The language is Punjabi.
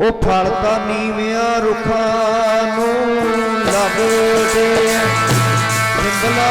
ਉਹ ਫਲ ਤਾਂ ਨੀਵਿਆਂ ਰੁੱਖਾਂ ਨੂੰ ਲੱਭਦੇ ਸਿੰਗਲਾ